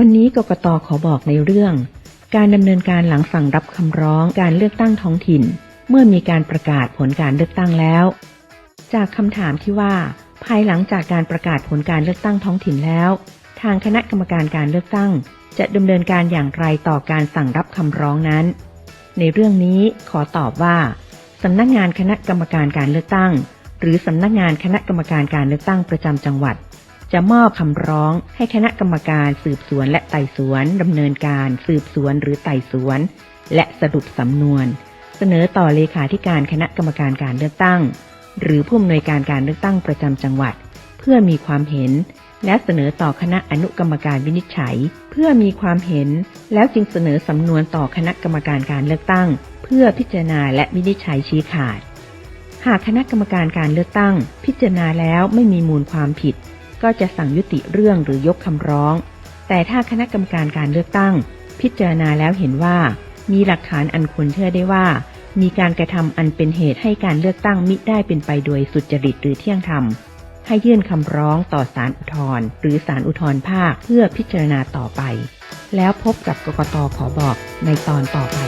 วันนี้กกตขอบอกในเรื่อง การดำเนินการหลังสั่งรับคำร้องการเลือกตั้งท้องถิ่น เมื่อมีการประกาศผลการเลือกตั้งแล้ว จากคำถามที่ว่า ภายหลังจากการประกาศผลการเลือกตั้งท้องถิ่นแล้ว ทางคณะกรรมการการเลือกตั้ง จะดำเนินการอย่างไรต่อการสั่งรับคำร้องนั้น ในเรื่องนี้ขอตอบว่าสำนักงานคณะกรรมการการเลือกตั้ง หรือสำนักงานคณะกรรมการการเลือกตั้งประจำจังหวัด จะมอบคำร้องให้คณะกรรมการสืบสวนและไต่สวนดำเนินการสืบสวนหรือไต่สวน และสรุปสำนวน เสนอต่อเลขาธิการคณะกรรมการการเลือกตั้ง หรือผู้อำนวยการการเลือกตั้งประจำจังหวัด เพื่อมีความเห็น และเสนอต่อคณะอนุกรรมการวินิจฉัย เพื่อมีความเห็น แล้วจึงเสนอสำนวนต่อคณะกรรมการการเลือกตั้ง เพื่อพิจารณาและวินิจฉัยชี้ขาด หากคณะกรรมการการเลือกตั้ง พิจารณาแล้วไม่มีมูลความผิด ก็จะสั่งยุติเรื่องหรือยกคำร้อง แต่ถ้าคณะกรรมการการเลือกตั้ง พิจารณาแล้วเห็นว่า มีหลักฐานอันควรเชื่อได้ว่า มีการกระทำอันเป็นเหตุให้การเลือกตั้งมิได้เป็นไปโดยสุจริตหรือเที่ยงธรรม ให้ยื่นคำร้องต่อศาลอุทธรณ์หรือศาลอุทธรณ์ภาคเพื่อพิจารณาต่อไป แล้วพบกับกกตขอบอกในตอนต่อไป